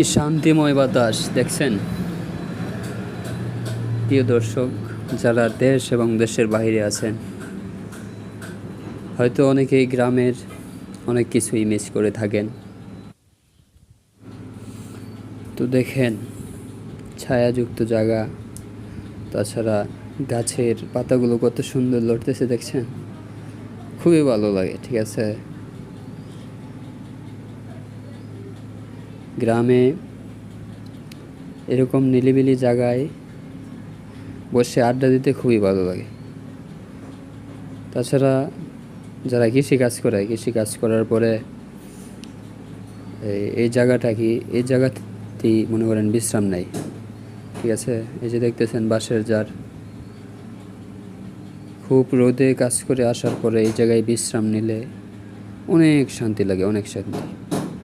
কি শান্তিময় বাতাস, দেখছেন? প্রিয় দর্শক, যারা দেশ এবং দেশের বাইরে আছেন, হয়তো অনেকেই গ্রামের অনেক কিছুই মিস করে থাকেন। তো দেখেন, ছায়াযুক্ত জায়গা, তাছাড়া গাছের পাতাগুলো কত সুন্দর লড়তেছে, দেখছেন? খুবই ভালো লাগে, ঠিক আছে? গ্রামে এরকম নিলিবিলি জায়গায় বসে আড্ডা দিতে খুবই ভালো লাগে। তাছাড়া যারা কৃষি কাজ করে, কৃষি কাজ করার পরে এই- জায়গাটা কি, এই জায়গাতেই মনে করেন বিশ্রাম নেয় ঠিক আছে? এই যে দেখতেছেন বাঁশের জার। খুব রোদে কাজ করে আসার পরে এই জায়গায় বিশ্রাম নিলে অনেক শান্তি লাগে, অনেক শান্তি।